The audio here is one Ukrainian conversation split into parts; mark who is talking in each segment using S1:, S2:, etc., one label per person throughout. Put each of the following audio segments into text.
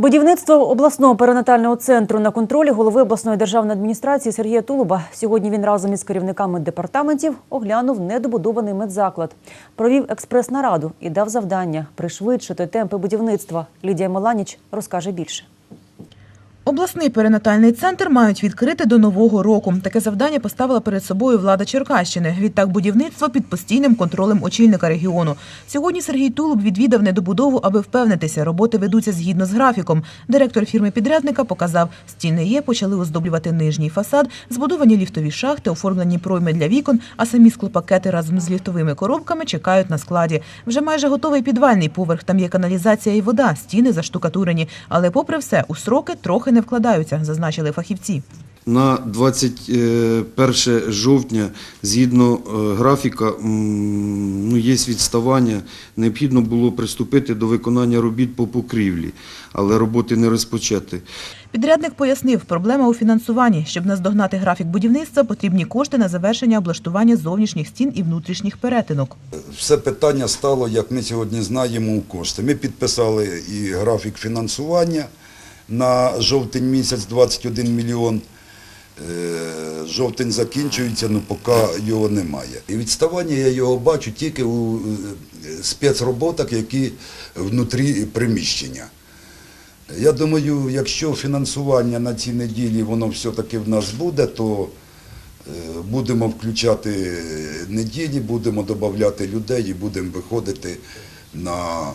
S1: Будівництво обласного перинатального центру на контролі голови обласної державної адміністрації Сергія Тулуба. Сьогодні він разом із керівниками департаментів оглянув недобудований медзаклад, провів експрес-нараду і дав завдання пришвидшити темпи будівництва. Лідія Маланіч розкаже більше.
S2: Обласний перинатальний центр мають відкрити до нового року. Таке завдання поставила перед собою влада Черкащини. Відтак будівництво під постійним контролем очільника регіону. Сьогодні Сергій Тулуб відвідав недобудову, аби впевнитися, роботи ведуться згідно з графіком. Директор фірми-підрядника показав, стіни є, почали оздоблювати нижній фасад, збудовані ліфтові шахти, оформлені пройми для вікон, а самі склопакети разом з ліфтовими коробками чекають на складі. Вже майже готовий підвальний поверх. Там є каналізація і вода, стіни заштукатурені. Але, попри все, у сроки трохи не вкладаються, зазначили фахівці.
S3: На 21 жовтня, згідно е, графіка, ну, є відставання. Необхідно було приступити до виконання робіт по покрівлі, але роботи не розпочати.
S2: Підрядник пояснив, проблема у фінансуванні. Щоб наздогнати графік будівництва, потрібні кошти на завершення облаштування зовнішніх стін і внутрішніх перетинок.
S4: Все питання стало, як ми сьогодні знаємо, у кошти. Ми підписали і графік фінансування на жовтень місяць 21 мільйон. Е, Жовтень закінчується, але поки його немає. І відставання я його бачу тільки у е, спецроботах, які внутрі приміщення. Я думаю, якщо фінансування на ці неділі воно все-таки в нас буде, то е, будемо включати неділі, будемо додати людей і будемо виходити на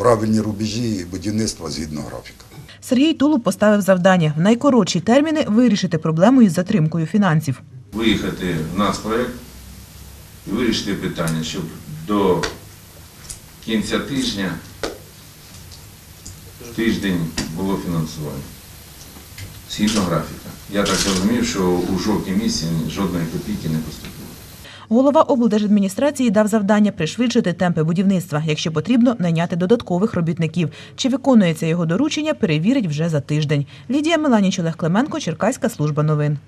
S4: правильні рубежі будівництва згідно графіка.
S2: Сергій Тулуб поставив завдання в найкоротші терміни вирішити проблему із затримкою фінансів.
S5: виїхати в наш проєкт і вирішити питання, щоб до кінця тижня тиждень було фінансування. Згідно графіка. Я так розумів, що у жовтні місяці жодної копійки не поступило.
S2: Голова облдержадміністрації дав завдання пришвидшити темпи будівництва. Якщо потрібно, найняти додаткових робітників. Чи виконується його доручення, перевірить вже за тиждень. Лідія Меланіч, Олег Клименко, Черкаська служба новин.